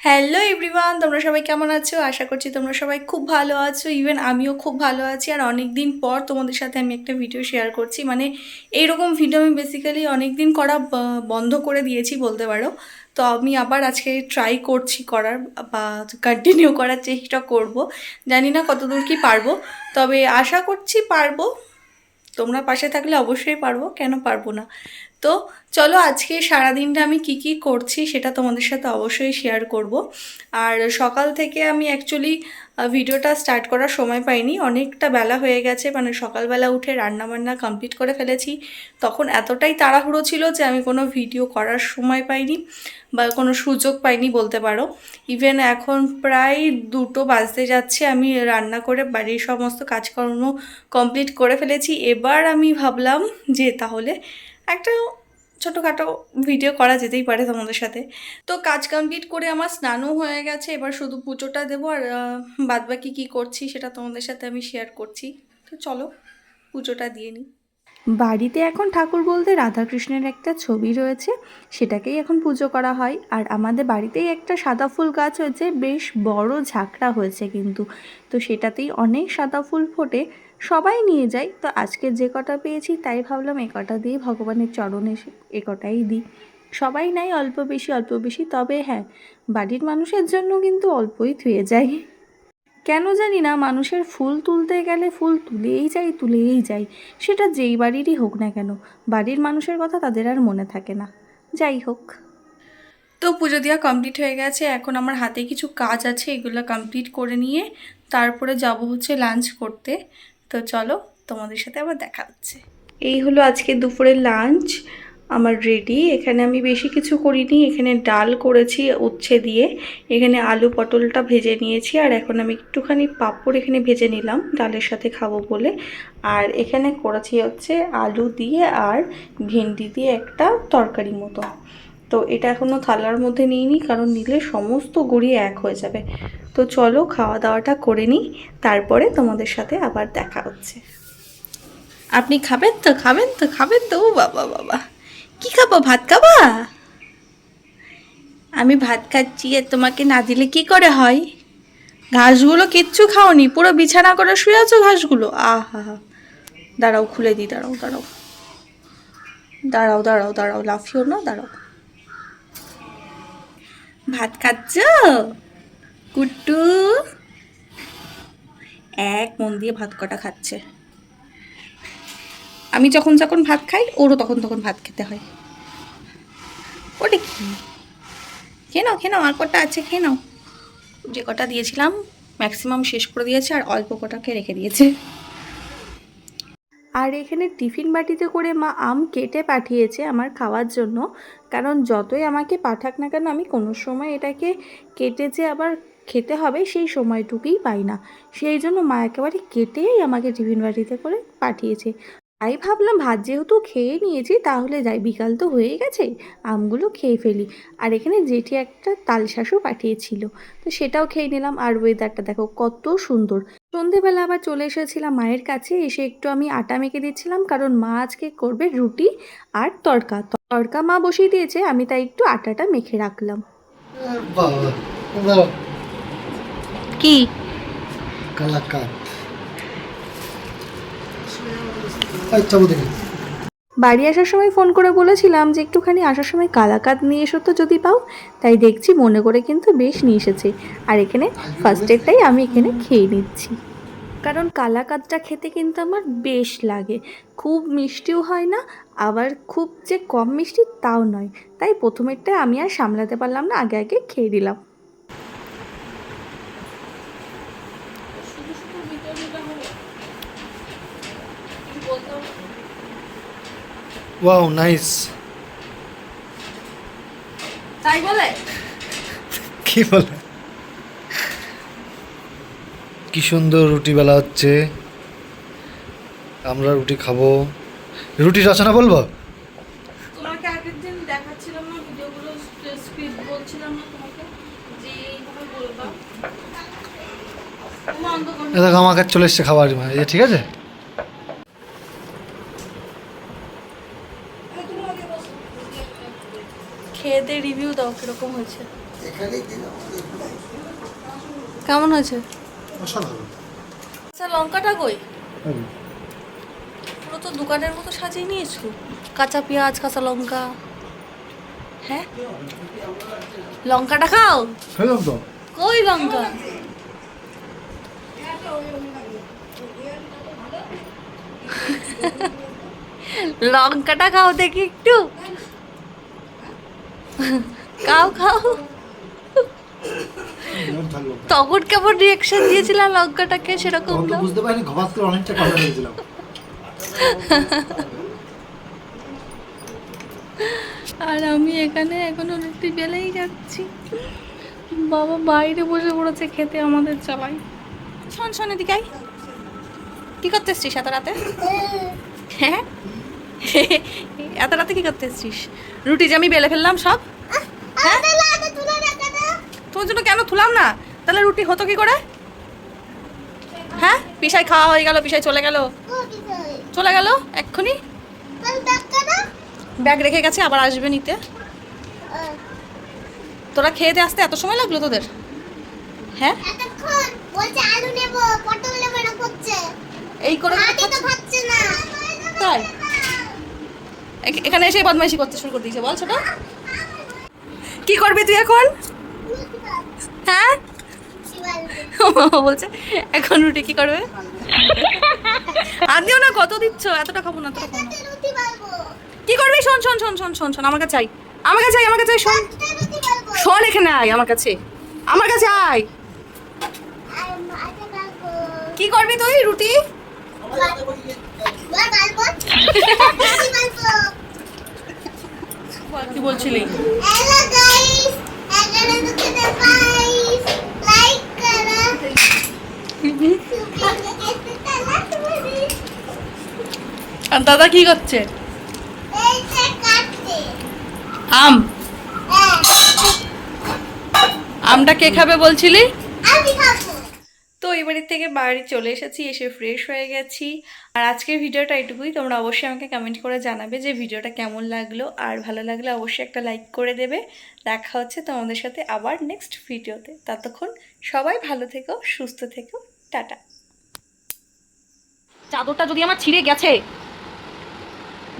Hello everyone তোমরা সবাই কেমন আছো? আশা করছি তোমরা সবাই খুব ভালো আছো। ইভেন আমিও খুব ভালো আছি। আর অনেক দিন পর তোমাদের সাথে আমি একটা ভিডিও শেয়ার করছি। মানে এইরকম ভিডিও আমি বেসিক্যালি অনেক দিন করা বন্ধ করে দিয়েছি বলতে পারো। তো আমি আবার আজকে ট্রাই করছি করার বা কন্টিনিউ করার চেষ্টা করব। জানি না কতদূর কি পারব। তবে আশা করছি পারব। তোমরা পাশে থাকলে অবশ্যই পারব। কেন পারব না? তো চলো আজকে সারাদিনটা আমি কি কি করছি সেটা তোমাদের সাথে অবশ্যই শেয়ার করব। আর সকাল থেকে আমি অ্যাকচুয়ালি ভিডিওটা স্টার্ট করার সময় পাইনি। অনেকটা বেলা হয়ে গেছে মানে সকালবেলা উঠে রান্না বান্না কমপ্লিট করে ফেলেছি। তখন এতটাই তাড়াহুড়ো ছিল যে আমি কোনো ভিডিও করার সময় পাইনি বা কোনো সুযোগ পাইনি বলতে পারো। ইভেন এখন প্রায় দুটো বাজতে যাচ্ছে, আমি রান্না করে বাড়ির সমস্ত কাজকর্ম কমপ্লিট করে ফেলেছি। এবার আমি ভাবলাম যে তাহলে একটা ছোটোখাটো ভিডিও করা যেতেই পারে তোমাদের সাথে। তো কাজ কমপ্লিট করে আমার স্নানও হয়ে গেছে, এবার শুধু পুজোটা দেবো আর বাদ বাকি কী করছি সেটা তোমাদের সাথে আমি শেয়ার করছি। তো চলো, পুজোটা দিয়ে নিই বাড়িতে এখন ঠাকুর বলতে রাধাকৃষ্ণের একটা ছবি রয়েছে, সেটাকেই এখন পুজো করা হয়। আর আমাদের বাড়িতেই একটা সাদা ফুল গাছ হয়েছে, বেশ বড় ঝাঁকড়া হয়েছে কিন্তু। তো সেটাতেই অনেক সাদা ফুল ফোটে। সবাই নিয়ে যায় তো আজকে যে কটা পেয়েছি, তাই ভাবলাম এ কটা দিয়ে ভগবানের চরণে এ কটাই দিই। সবাই নাই, অল্প বেশি অল্প বেশি, তবে হ্যাঁ বাড়ির মানুষের জন্য কিন্তু অল্পই থুয়ে যায় কেন জানি না, মানুষের ফুল তুলতে গেলে ফুল তুলেই যাই তুলেই যাই। সেটা যেই বাড়িরই হোক না কেন, বাড়ির মানুষের কথা তাদের আর মনে থাকে না। যাই হোক। তো পুজো দেওয়া কমপ্লিট হয়ে গেছে, এখন আমার হাতে কিছু কাজ আছে, এগুলো কমপ্লিট করে নিয়ে তারপরে যাব হচ্ছে লাঞ্চ করতে। তো চলো তোমাদের সাথে আবার দেখা হচ্ছে। এই হলো আজকে দুপুরের লাঞ্চ আমার রেডি এখানে আমি বেশি কিছু করিনি, এখানে ডাল করেছি উচ্ছে দিয়ে। এখানে আলু পটলটা ভেজে নিয়েছি, আর এখন আমি একটুখানি পাঁপড় এখানে ভেজে নিলাম, ডালের সাথে খাব বলে। আর এখানে করেছি হচ্ছে আলু দিয়ে আর ভেন্ডি দিয়ে একটা তরকারি মতো। তো এটা এখনও থালার মধ্যে নিইনি, কারণ নিলে সমস্ত গুড়িয়ে এক হয়ে যাবে। তো চলো খাওয়া দাওয়াটা করে নিই, তারপরে তোমাদের সাথে আবার দেখা হচ্ছে। আপনি খাবেন তো খাবেন তো খাবেন তো, ও বাবা বাবা। কি খাব, ভাত খাবা? আমি ভাত খাচ্ছি, আর তোমাকে না দিলে কি করে হয়? ঘাসগুলো কিচ্ছু খাওনি, পুরো বিছানা করে শুয়ে আছো ঘাসগুলো? আহা। হা দাঁড়াও, খুলে দিই, দাঁড়াও দাঁড়াও। দাঁড়াও দাঁড়াও দাঁড়াও, লাফিও না, দাঁড়াও। ভাত খাচ্ছ? কুট্টু। এক মন দিয়ে ভাত কটা খাচ্ছে। আমি যখন যখন ভাত খাই, ওরও তখন তখন ভাত খেতে হয়। ওটা কি? খেয়ে নাও খেয়ে নাও, আর কটা আছে খেয়ে নাও। যে কটা দিয়েছিলাম ম্যাক্সিমাম শেষ করে দিয়েছে আর অল্প কটাকে রেখে দিয়েছে। আর এখানে টিফিন বাটিতে করে মা আম কেটে পাঠিয়েছে আমার খাওয়ার জন্য। কারণ যতই আমাকে পাঠাক না কেন, আমি কোনো সময় এটাকে কেটে যে আবার খেতে হবে সেই সময়টুকুই পাই না। সেই জন্য মা একেবারে কেটেই আমাকে টিফিন বাটিতে করে পাঠিয়েছে। তাই ভাবলাম, ভাত যেহেতু খেয়ে নিয়েছি, তাহলে যাই, বিকাল তো হয়ে গেছে, আমগুলো খেয়ে ফেলি। আর এখানে জেঠি একটা তালশাঁসও পাঠিয়েছিল, তো সেটাও খেয়ে নিলাম। আর ওয়েদারটা দেখো, কত সুন্দর। সন্ধেবেলা আবার চলে এসেছিলাম মায়ের কাছে, এসে একটু আমি আটা মেখে দিচ্ছিলাম, কারণ মা আজকে করবে রুটি আর তড়কা। তড়কা মা বসিয়ে দিয়েছে, আমি তাই একটু আটাটা মেখে রাখলাম। কি? কালাকাত। আচ্ছা দেখি। বাড়ি আসার সময় ফোন করে বলেছিলাম যে একটুখানি আসার সময় কালাকাত নিয়ে এসো তো যদি পাও। তাই দেখছি মনে করে কিন্তু বেশ নিয়ে এসেছে। আর এখানে ফার্স্ট এডটাই আমি এখানে খেয়ে নিচ্ছি। কারণ কালাকাতটা খেতে কিন্তু আমার বেশ লাগে। খুব মিষ্টিও হয় না আবার খুব যে কম মিষ্টি তাও নয়। তাই প্রথমেরটাই আমি আর সামলাতে পারলাম না আগে আগে খেয়ে দিলাম ওয়াও নাইস তাই বলে? কি বলে? কি সুন্দর রুটি বেলা হচ্ছে। আমরা রুটি খাব। রুটি রচনা বলব? তোমাকে আগের দিন দেখাচ্ছিলাম না ভিডিওগুলো স্ক্রিপ্ট বলছিলাম না তোমাকে যে এইভাবে বলবা। তুমি অন্ধকার এ দেখো আমার কাছে চলে এসছে খাবার ঠিক আছে খেয়ে দিয়ে রিভিউ দাও কীরকম হয়েছে? কেমন হয়েছে? আচ্ছা লঙ্কাটা কই? পুরো তো দোকানের মতো সাজিয়ে নিয়েছো। কাঁচা পেঁয়াজ কাঁচা লঙ্কা। হ্যাঁ? লঙ্কাটা খাও? কই লঙ্কা? লঙ্কাটা খাও দেখি একটু। খাও খাও। তখন কেমন রিয়েকশন দিয়েছিলাম লঙ্কাটাকে? সেরকম না? বুঝতে পারিনি ঘবাত করে অনেকটা কথা হয়েছিলাম আর আমি এখানে এখন অনেকটি বেলেই যাচ্ছি বাবা বাইরে বসে পড়েছে খেতে আমাদের চালাই শোন শোন এদিকে কি করতে এসছিস এত রাতে? হ্যাঁ? এত রাতে কি করতে এসছিস? রুটি যে আমি বেলে ফেললাম সব? তোমার জন্য কেন তুলাম না? তাহলে রুটি হতো কি করে? হ্যাঁ? পিসাই খাওয়া হয়ে গেল পিসাই চলে গেল। চলে গেল? এক্ষুনি? ব্যাগ রেখে গেছে আবার আসবে নিতে। তোরা খেয়ে দিয়ে আসতে এত সময় লাগল তোদের? হ্যাঁ? এই করে তাই? এখানে এসে বদমাইশি করতে শুরু করে দিয়েছে বল ছোট। কি করবি তুই এখন? হ্যাঁ? বলছে এখন রুটি কি করবে? আর দিও না কত দিচ্ছ? এতটা খাব না এতটা খাব কি করবি? শোন শোন শোন শোন শোন শোন আমার কাছে চাই আমার কাছে চাই আমার কাছে শোন। শোন এখানে আয় আমার কাছে। আমার কাছে আয়। কি করবি তুই রুটি? কি বলছিলি? আর দাদা কি করছে? আম। হ্যাঁ। আমটা কে খাবে বলছিলি? আমি খাব। তো এবারের থেকে বাড়ি চলে এসেছি, এসে ফ্রেশ হয়ে গেছি। আর আজকের ভিডিওটা এটুকুই, তোমরা অবশ্যই আমাকে কমেন্ট করে জানাবে যে ভিডিওটা কেমন লাগল। আর ভালো লাগলে অবশ্যই একটা লাইক করে দেবে। দেখা হচ্ছে তোমাদের সাথে আবার নেক্সট ভিডিওতে। ততক্ষণ সবাই ভালো থেকো, সুস্থ থেকো। টাটা। চাদরটা যদি আমার ছিঁড়ে গেছে,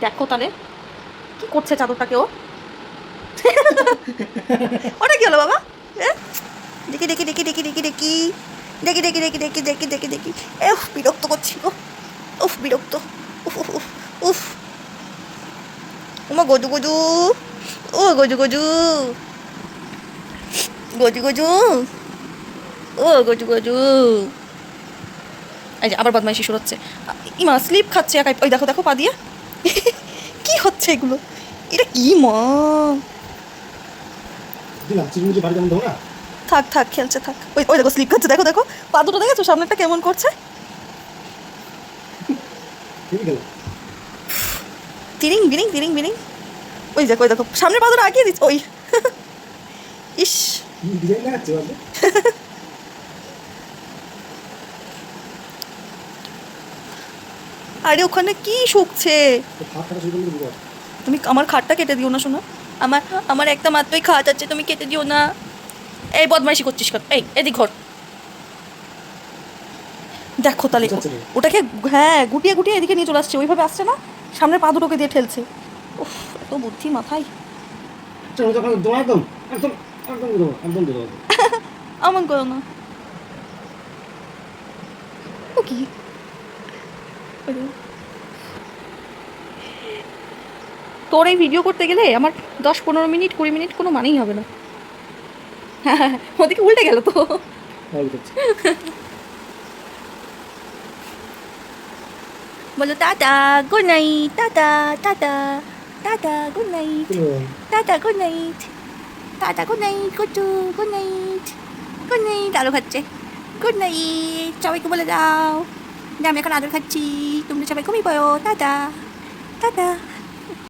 দেখো তাহলে। কি করছে চাদরটাকে ও? ওটা কি হলো বাবা? দেখি দেখি দেখি দেখি দেখি দেখি। দেখি দেখি দেখি দেখি দেখি দেখি দেখি। উফ, বিরক্ত করছি গো। উফ, বিরক্ত। উফ উফ উফ গজু গজু। ও, গজু গজু। গজু গজু। ও, গজু গজু। এই যে, আবার বদমাইশি শুরু হচ্ছে। ইমা, স্লিপ খাচ্ছে একাই। ওই দেখো দেখো, পা দিয়ে। কি হচ্ছে এগুলো? এটা কি মা? দিলাম চিরুমুচি বাড়ি যেমন না? থাক থাক, খেলছে, থাক। ওই ওই দেখো স্লিপ খাচ্ছে, দেখো দেখো। পা দুটো দেখেছ? সামনেটা কেমন করছে? তিরিং, বিরিং তিরিং, বিরিং। ওই দেখো ওই দেখো। সামনের পা দুটো আগিয়ে দিচ্ছে, ওই। ইস। আরে, ওখানে কি শুকছে? তুমি আমার খাটটা কেটে দিও না, শোনো। আমার আমার একটা মাত্রই খাট আছে, তুমি কেটে দিও না। এই বদমাইশি করছিস কর এই এদিক ঘর। দেখো তাহলে ওটাকে হ্যাঁ গুটিয়ে গুটিয়ে এদিকে নিয়ে চলে আসছে। ওইভাবে আসছে না সামনের পা দুটোকে দিয়ে ঠেলছে। উফ এত বুদ্ধি মাথায়। আমন করো না। ও কি? তোর এই ভিডিও করতে গেলে আমার দশ পনেরো মিনিট কুড়ি মিনিট কোনো মানেই হবে না। ওদিকে উল্টে গেল তো। বলো tata good night tata tata tata good night tata good night tata good night Guddu good night good night আলো খাচ্ছে। গুড নাইট সবাইকে বলে দাও। যে আমি এখন আদর খাচ্ছি তোমরা সবাই ঘুমিয়ে পড়ো। Tata tata.